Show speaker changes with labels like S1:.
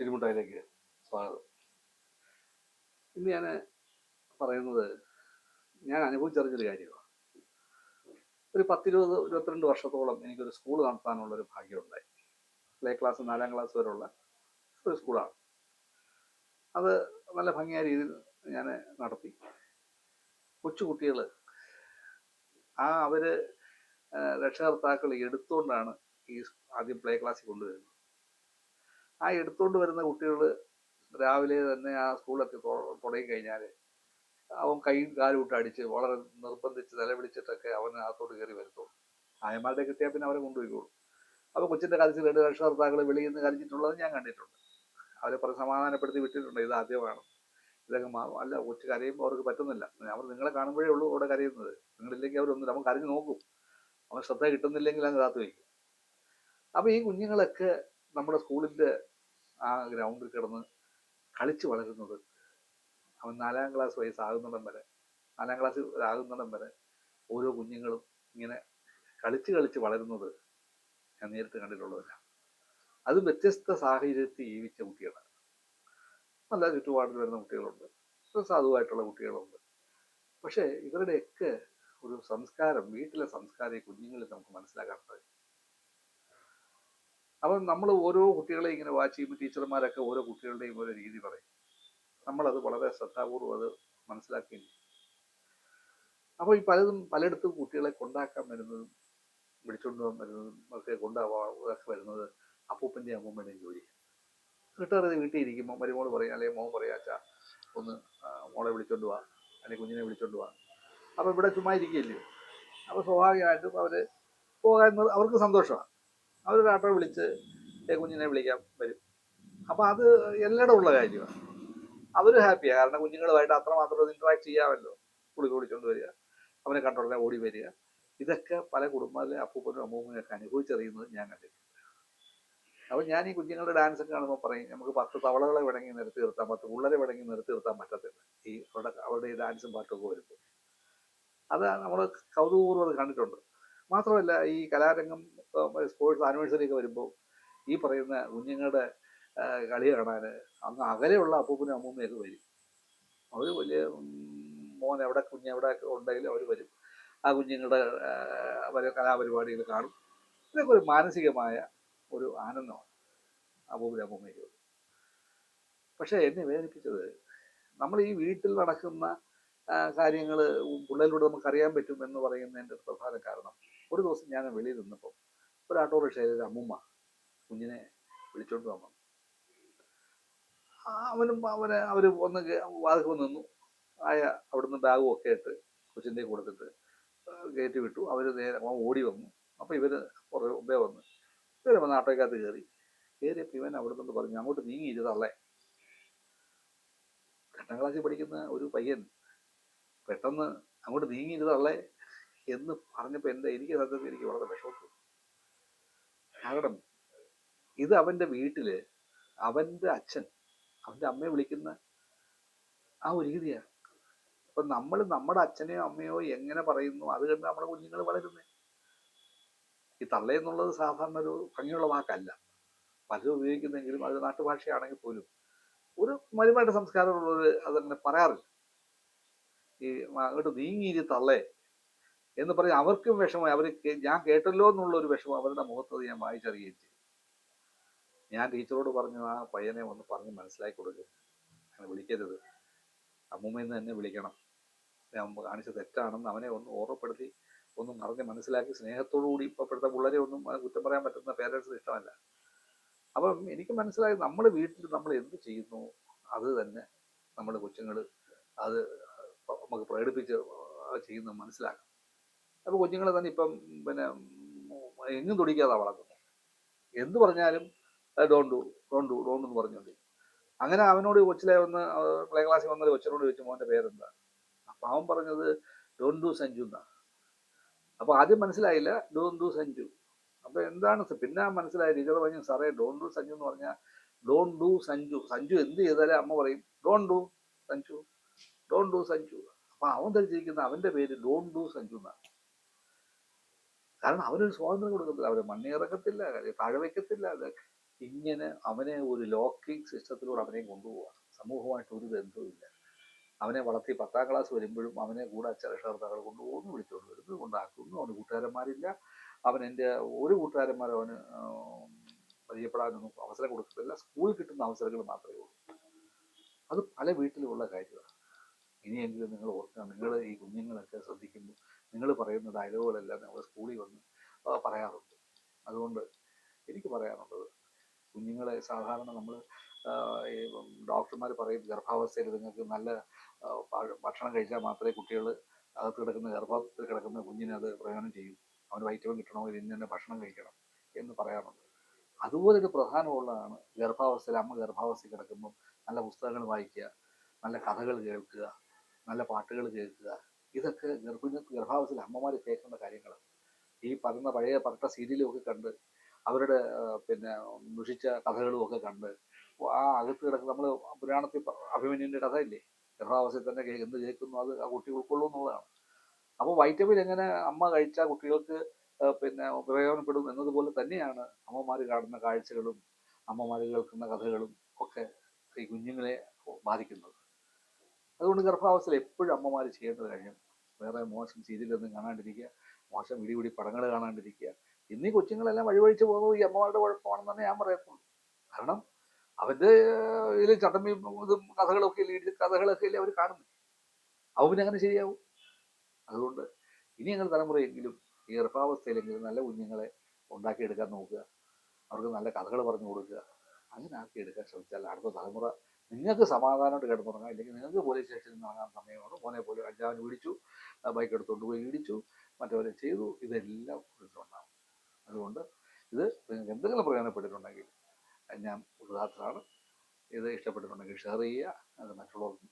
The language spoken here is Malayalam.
S1: തിരുമുട്ടായിലേക്ക് സ്വാഗതം. ഇന്ന് ഞാൻ പറയുന്നത് ഞാൻ അനുഭവിച്ചറിഞ്ഞൊരു കാര്യമാണ്. ഒരു പത്തിരുപത് ഇരുപത്തിരണ്ട് വർഷത്തോളം എനിക്കൊരു സ്കൂൾ നടത്താനുള്ളൊരു ഭാഗ്യമുണ്ടായി. പ്ലേ ക്ലാസ് നാലാം ക്ലാസ് വരെയുള്ള ഒരു സ്കൂളാണ്. അത് നല്ല ഭംഗിയായ രീതിയിൽ ഞാൻ നടത്തി. കൊച്ചു കുട്ടികൾ ആ അവർ രക്ഷകർത്താക്കൾ എടുത്തുകൊണ്ടാണ് ഈ ആദ്യം പ്ലേ ക്ലാസ്സിൽ കൊണ്ടുവരുന്നത്. ആ എടുത്തുകൊണ്ട് വരുന്ന കുട്ടികൾ രാവിലെ തന്നെ ആ സ്കൂളിലൊക്കെ തുടങ്ങി കഴിഞ്ഞാൽ അവൻ കൈ കാലും ഇട്ട് അടിച്ച് വളരെ നിർബന്ധിച്ച് നിലവിളിച്ചിട്ടൊക്കെ അവൻ അകത്തോട്ട് കയറി വരുത്തുള്ളൂ. ആയമാരുടെ കിട്ടിയാൽ പിന്നെ അവരെ കൊണ്ടുപോയിക്കോളും. അപ്പോൾ കൊച്ചിന്റെ കാര്യത്തിൽ രണ്ട് രക്ഷകർത്താക്കൾ വെളിയിൽ നിന്ന് കരഞ്ഞിട്ടുള്ളത് ഞാൻ കണ്ടിട്ടുണ്ട്. അവരെ പറഞ്ഞ് സമാധാനപ്പെടുത്തി വിട്ടിട്ടുണ്ട്. ഇത് ആദ്യമാണ്. ഇതൊക്കെ മാറും അല്ല കൊച്ചു കരയുമ്പോൾ അവർക്ക് പറ്റുന്നില്ല. അവർ നിങ്ങളെ കാണുമ്പോഴേ ഉള്ളൂ അവിടെ കരയുന്നത്. നിങ്ങളില്ലെങ്കിൽ അവരൊന്നും അവൻ കരഞ്ഞു നോക്കും. അവൻ ശ്രദ്ധ കിട്ടുന്നില്ലെങ്കിൽ അങ്ങ് കാത്തു വയ്ക്കും അപ്പോൾ ഈ കുഞ്ഞുങ്ങളൊക്കെ നമ്മുടെ സ്കൂളിന്റെ ആ ഗ്രൗണ്ടിൽ കിടന്ന് കളിച്ച് വളരുന്നത് അവൻ നാലാം ക്ലാസ് വയസ്സാകുന്നിടം വരെ നാലാം ക്ലാസ് ആകുന്നിടം വരെ ഓരോ കുഞ്ഞുങ്ങളും ഇങ്ങനെ കളിച്ച് കളിച്ച് വളരുന്നത് ഞാൻ നേരിട്ട് കണ്ടിട്ടുള്ളതല്ല. അത് വ്യത്യസ്ത സാഹചര്യത്തിൽ ജീവിച്ച കുട്ടികളാണ്. നല്ല ചുറ്റുപാടിൽ വരുന്ന കുട്ടികളുണ്ട്. സാധുവായിട്ടുള്ള കുട്ടികളുണ്ട്. പക്ഷേ ഇവരുടെയൊക്കെ ഒരു സംസ്കാരം വീട്ടിലെ സംസ്കാരം കുഞ്ഞുങ്ങളിൽ നമുക്ക് മനസ്സിലാക്കാൻ സാധിക്കും. അപ്പം നമ്മൾ ഓരോ കുട്ടികളെ ഇങ്ങനെ വാച്ച് ചെയ്യുമ്പോൾ ടീച്ചർമാരൊക്കെ ഓരോ കുട്ടികളുടെയും ഓരോ രീതി പറയും. നമ്മളത് വളരെ ശ്രദ്ധാപൂർവം അത് മനസ്സിലാക്കുകയും ചെയ്യും. അപ്പോൾ ഈ പലതും പലയിടത്തും കുട്ടികളെ കൊണ്ടാക്കാൻ വരുന്നതും വിളിച്ചുകൊണ്ട് വരുന്നതും ഒക്കെ കൊണ്ടാവാ വരുന്നത് അപ്പൂപ്പന്റെയും അമ്മൂമ്മയുടെയും ജോലി റിട്ടയർ ചെയ്ത് വീട്ടിൽ ഇരിക്കുമ്പോൾ മരുമോൾ പറയും അല്ലെങ്കിൽ മോൻ പറയാ അച്ഛാ ഒന്ന് മോളെ വിളിച്ചോണ്ട് വാ അല്ലെങ്കിൽ കുഞ്ഞിനെ വിളിച്ചോണ്ട് വാ. അപ്പോൾ ഇവിടെ ചുമ്മാ ഇരിക്കുകയല്ലേ? അപ്പോൾ സ്വാഭാവികമായിട്ടും അവർ പോകാൻ അവർക്ക് സന്തോഷമാണ്. അവരൊരു ആട്ടോ വിളിച്ച് കുഞ്ഞിനെ വിളിക്കാൻ വരും. അപ്പോൾ അത് എല്ലായിടും ഉള്ള കാര്യമാണ്. അവർ ഹാപ്പിയാണ് കാരണം കുഞ്ഞുങ്ങളുമായിട്ട് അത്രമാത്രം ഇൻട്രാക്ട് ചെയ്യാമല്ലോ. കുളിക്ക് വിളിച്ചോണ്ട് വരിക അവനെ കണ്ടുടനെ ഓടി വരിക. ഇതൊക്കെ പല കുടുംബത്തിലെ അപ്പൂപ്പനും അമ്മൂമ്മയൊക്കെ അനുഭവിച്ചറിയുന്നത് ഞാൻ കണ്ടിട്ടുണ്ട്. അപ്പോൾ ഞാൻ ഈ കുഞ്ഞുങ്ങളുടെ ഡാൻസ് ഒക്കെ കാണുമ്പോൾ പറയും നമുക്ക് പത്ത് തവളകളെ വിടങ്ങി നിർത്തി നിർത്താൻ പത്ത് പിള്ളേരെ വിടങ്ങി നിർത്തി നിർത്താൻ പറ്റത്തില്ല. ഈ അവരുടെ അവരുടെ ഈ ഡാൻസും പാട്ടൊക്കെ വരുമ്പോൾ അത് നമ്മൾ കൗതുകപൂർവം അത് കണ്ടിട്ടുണ്ട്. മാത്രമല്ല ഈ കലാരംഗം സ്പോർട്സ് ആനിവേഴ്സറി ഒക്കെ വരുമ്പോൾ ഈ പറയുന്ന കുഞ്ഞുങ്ങളുടെ കളി കാണാൻ അങ്ങ് അകലെയുള്ള അപ്പൂപ്പനും അമ്മൂമ്മയൊക്കെ വരും. അവർ വലിയ മോൻ എവിടെ കുഞ്ഞ് എവിടെ ഉണ്ടെങ്കിലും അവർ വരും. ആ കുഞ്ഞുങ്ങളുടെ കലാപരിപാടികൾ കാണും. ഇതൊക്കെ ഒരു മാനസികമായ ഒരു ആനന്ദമാണ്. അമ്മൂമ്മയ്ക്ക് പക്ഷേ എന്നെ വേദനിപ്പിച്ചത് നമ്മൾ ഈ വീട്ടിൽ നടക്കുന്ന കാര്യങ്ങൾ പിള്ളേരിലൂടെ നമുക്ക് അറിയാൻ പറ്റും എന്ന് പറയുന്നതിന്റെ പ്രധാന കാരണം ഒരു ദിവസം ഞാൻ വെളിയിൽ നിന്നപ്പോൾ ഒരു ഓട്ടോറിക്ഷയിൽ അമ്മൂമ്മ കുഞ്ഞിനെ വിളിച്ചോണ്ട് വന്നു. അവനും അവനെ അവർ ഒന്ന് വാതിൽ നിന്നു. ആയ അവിടുന്ന് ബാഗും ഒക്കെ ഇട്ട് കൊച്ചിന്റെ കൊടുത്തിട്ട് കയറ്റി വിട്ടു. അവർ നേരെ ഓടി വന്നു. അപ്പോൾ ഇവർ കുറേ മുമ്പേ വന്ന് വന്ന് ആട്ടോയ്ക്കകത്ത് കയറി കയറിയപ്പോൾ ഇവൻ അവിടെ നിന്ന് പറഞ്ഞു അങ്ങോട്ട് നീങ്ങി ഇരുതള്ളേ രണ്ടാം ക്ലാസ്സിൽ പഠിക്കുന്ന ഒരു പയ്യൻ പെട്ടെന്ന് അങ്ങോട്ട് നീങ്ങി ഇരുതള്ളേ എന്ന് പറഞ്ഞപ്പോൾ എന്റെ എനിക്ക് സത്യത്തിൽ എനിക്ക് വളരെ വിഷമത്തു കാരണം ഇത് അവന്റെ വീട്ടിൽ അവന്റെ അച്ഛൻ അവന്റെ അമ്മയെ വിളിക്കുന്ന ആ ഒരു രീതിയാണ്. അപ്പം നമ്മൾ നമ്മുടെ അച്ഛനെയോ അമ്മയോ എങ്ങനെ പറയുന്നു അത് കണ്ട് നമ്മുടെ കുഞ്ഞുങ്ങൾ വളരുന്നേ. ഈ തള്ള എന്നുള്ളത് സാധാരണ ഒരു ഭംഗിയുള്ള വാക്കല്ല. പലരും ഉപയോഗിക്കുന്നെങ്കിലും അത് നാട്ടുഭാഷയാണെങ്കിൽ പോലും ഒരു മരുമായിട്ട് സംസ്കാരമുള്ളവർ അതങ്ങനെ പറയാറില്ല. ഈ അങ്ങോട്ട് നീങ്ങിയിരി തള്ളേ എന്ന് പറഞ്ഞ് അവർക്കും വിഷമമായി. അവർ ഞാൻ കേട്ടല്ലോ എന്നുള്ള ഒരു വിഷമം അവരുടെ മുഖത്തത് ഞാൻ വായിച്ചറിയുകയും ചെയ്തു. ഞാൻ ടീച്ചറോട് പറഞ്ഞു ആ പയ്യനെ ഒന്ന് പറഞ്ഞ് മനസ്സിലാക്കി കൊടുക്കുക അങ്ങനെ വിളിക്കരുത്. അമ്മൂമ്മയെന്ന് തന്നെ വിളിക്കണം. ഞാൻ കാണിച്ച തെറ്റാണെന്ന് അവനെ ഒന്ന് ഓർമ്മപ്പെടുത്തി ഒന്ന് അറിഞ്ഞ് മനസ്സിലാക്കി സ്നേഹത്തോടു കൂടി ഇപ്പോഴത്തെ പിള്ളേരെ ഒന്നും കുറ്റം പറയാൻ പറ്റുന്ന പേരൻസിന് ഇഷ്ടമല്ല. അപ്പം എനിക്ക് മനസ്സിലായി നമ്മൾ വീട്ടിൽ നമ്മൾ എന്ത് ചെയ്യുന്നു? അത് തന്നെ നമ്മുടെ കൊച്ചുങ്ങൾ അത് നമുക്ക് പ്രകടിപ്പിച്ച് ചെയ്യുന്നത് മനസ്സിലാക്കും അപ്പോൾ കുഞ്ഞുങ്ങളെ തന്നെ ഇപ്പം പിന്നെ എങ്ങും തുടിക്കാതെ വളർത്തുന്നു. എന്ത് പറഞ്ഞാലും don't do don't do don't എന്ന് പറഞ്ഞുകൊണ്ട് അങ്ങനെ അവനോട് കൊച്ചിലെ വന്ന് പ്ലേ ക്ലാസ്സിൽ വന്നൊരു കൊച്ചിനോട് ചോദിച്ചു മോന്റെ പേരെന്താ? അപ്പം അവൻ പറഞ്ഞത് ഡോണ്ട് ഡു സഞ്ജു എന്നാ അപ്പോൾ ആദ്യം മനസ്സിലായില്ല ഡോൺ ഡു സഞ്ജു. അപ്പോൾ എന്താണ് പിന്നെ മനസ്സിലായ ടീച്ചർ പറഞ്ഞു സാറേ ഡോൺ ഡു സഞ്ജു എന്ന് പറഞ്ഞാൽ ഡോൺ ഡു സഞ്ജു. സഞ്ജു എന്ത് ചെയ്താലേ അമ്മ പറയും don't do Sanju don't do Sanju. അപ്പോൾ അവൻ ധരിച്ചിരിക്കുന്ന അവന്റെ പേര് ഡോൺ ഡു സഞ്ജു എന്നാണ്. കാരണം അവനൊരു സ്വാതന്ത്ര്യം കൊടുക്കത്തില്ല അവരെ മണ്ണിറക്കത്തില്ല താഴെ വയ്ക്കത്തില്ല അത് ഇങ്ങനെ അവനെ ഒരു ലോക്കിംഗ് സിസ്റ്റത്തിലൂടെ അവനെ കൊണ്ടുപോവുക സമൂഹമായിട്ട് ഒരു ബന്ധവുമില്ല. അവനെ വളർത്തി പത്താം ക്ലാസ് വരുമ്പോഴും അവനെ കൂടെ അച്ചരക്ഷകർത്താക്കൾ കൊണ്ടുപോകുന്നു വിളിച്ചുകൊണ്ട് വരുന്നു കൊണ്ടാക്കുന്നു. അവന് കൂട്ടുകാരന്മാരില്ല. അവൻ എന്റെ ഒരു കൂട്ടുകാരന്മാരും അവന് പരിചയപ്പെടാനൊന്നും അവസരം കൊടുക്കത്തില്ല. സ്കൂളിൽ കിട്ടുന്ന അവസരങ്ങൾ മാത്രമേ ഉള്ളൂ. അത് പല വീട്ടിലുമുള്ള കാര്യമാണ്. ഇനിയെങ്കിലും നിങ്ങൾ ഓർക്കുക നിങ്ങൾ ഈ കുഞ്ഞുങ്ങളൊക്കെ ശ്രദ്ധിക്കുന്നു നിങ്ങൾ പറയുന്ന ഡയലോഗുകളെല്ലാം നമ്മൾ സ്കൂളിൽ വന്ന് പറയാറുണ്ട്. അതുകൊണ്ട് എനിക്ക് പറയാനുള്ളത് കുഞ്ഞുങ്ങളെ സാധാരണ നമ്മൾ ഡോക്ടർമാർ പറയും ഗർഭാവസ്ഥയിൽ നിങ്ങൾക്ക് നല്ല ഭക്ഷണം കഴിച്ചാൽ മാത്രമേ കുട്ടികൾ അകത്ത് കിടക്കുന്ന ഗർഭത്തിൽ കിടക്കുന്ന കുഞ്ഞിനെ അത് പ്രയോജനം ചെയ്യും. അവന് വൈറ്റമിൻ കിട്ടണമെങ്കിൽ തന്നെ ഭക്ഷണം കഴിക്കണം എന്ന് പറയാറുണ്ട്. അതുപോലെ ഒരു പ്രധാനമുള്ളതാണ് ഗർഭാവസ്ഥയിൽ അമ്മ ഗർഭാവസ്ഥയിൽ കിടക്കുമ്പോൾ നല്ല പുസ്തകങ്ങൾ വായിക്കുക നല്ല കഥകൾ കേൾക്കുക നല്ല പാട്ടുകൾ കേൾക്കുക. ഇതൊക്കെ ഗർഭിണി ഗർഭാവസ്ഥയിൽ അമ്മമാർ കേൾക്കേണ്ട കാര്യങ്ങളാണ്. ഈ പറയുന്ന പഴയ പറഞ്ഞ സീരിയലും ഒക്കെ കണ്ട് അവരുടെ പിന്നെ ദുഷിച്ച കഥകളും ഒക്കെ കണ്ട് ആ അകത്ത് കിടക്കുന്ന നമ്മൾ പുരാണത്തിൽ പ- കഥ ഇല്ലേ ഗർഭാവസ്ഥയിൽ തന്നെ എന്ത് കേൾക്കുന്നു അത് ആ കുട്ടി ഉൾക്കൊള്ളും എന്നുള്ളതാണ്. അപ്പോൾ വൈറ്റമിൻ എങ്ങനെ അമ്മ കഴിച്ചാൽ കുട്ടികൾക്ക് പിന്നെ പ്രയോജനപ്പെടും എന്നതുപോലെ തന്നെയാണ് അമ്മമാർ കാണുന്ന കാഴ്ചകളും അമ്മമാർ കേൾക്കുന്ന കഥകളും ഒക്കെ ഈ കുഞ്ഞുങ്ങളെ ബാധിക്കുന്നത്. അതുകൊണ്ട് ഗർഭാവസ്ഥയിൽ എപ്പോഴും അമ്മമാർ ചെയ്യേണ്ട കാര്യം വേറെ മോശം സീരിയലൊന്നും കാണാണ്ടിരിക്കുക മോശം വിടിപിടി പടങ്ങൾ കാണാണ്ടിരിക്കുക. ഇന്നീ കൊച്ചുങ്ങളെല്ലാം വഴിവഴിച്ച് പോകുന്നത് ഈ അമ്മമാരുടെ കുഴപ്പമാണെന്ന് തന്നെ ഞാൻ പറയത്തുള്ളൂ. കാരണം അവരുടെ ഇതിൽ ചട്ടമ്പി ഇതും കഥകളൊക്കെ ഇല്ലേ, ഈ കഥകളൊക്കെ അല്ലേ അവർ കാണുന്നത് അവ പിന്നെ അങ്ങനെ ശരിയാവും. അതുകൊണ്ട് ഇനി ഞങ്ങൾ തലമുറയെങ്കിലും ഈ ഗർഭാവസ്ഥയിലെങ്കിലും നല്ല കുഞ്ഞുങ്ങളെ ഉണ്ടാക്കിയെടുക്കാൻ നോക്കുക. അവർക്ക് നല്ല കഥകൾ പറഞ്ഞു കൊടുക്കുക. അങ്ങനെ ആക്കിയെടുക്കാൻ ശ്രമിച്ചാൽ അടുത്ത തലമുറ നിങ്ങൾക്ക് സമാധാനമായിട്ട് കിടന്നുറങ്ങാം. ഇല്ലെങ്കിൽ നിങ്ങൾക്ക് പോലീസ് സ്റ്റേഷനിൽ ഇറങ്ങാൻ സമയമാണ്. മോനെ പോലെ അഞ്ചാവിന് പിടിച്ചു ബൈക്ക് എടുത്തുകൊണ്ട് പോയി ഇടിച്ചു മറ്റവരെ ചെയ്തു. ഇതെല്ലാം ഉണ്ടാവും അതുകൊണ്ട് ഇത് നിങ്ങൾക്ക് എന്തെങ്കിലും പ്രയോജനപ്പെട്ടിട്ടുണ്ടെങ്കിൽ ഞാൻ ഉദാഹരണമാണ് ഇത് ഇഷ്ടപ്പെട്ടിട്ടുണ്ടെങ്കിൽ ഷെയർ ചെയ്യുക. അത് മറ്റുള്ളവർക്ക്